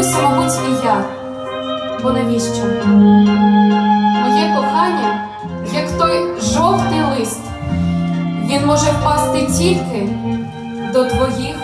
боюся, мабуть, і я, бо навіщо? Моє кохання, як той жовтий лист, він може впасти тільки до твоїх.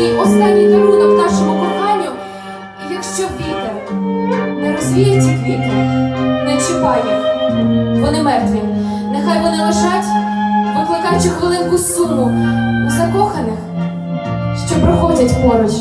свій останній дарунок нашому коханню, і якщо вітер не розвіє ці квіти, не чіпай їх, вони мертві, нехай вони лежать, викликаючи хвилинку суму у закоханих, що проходять поруч.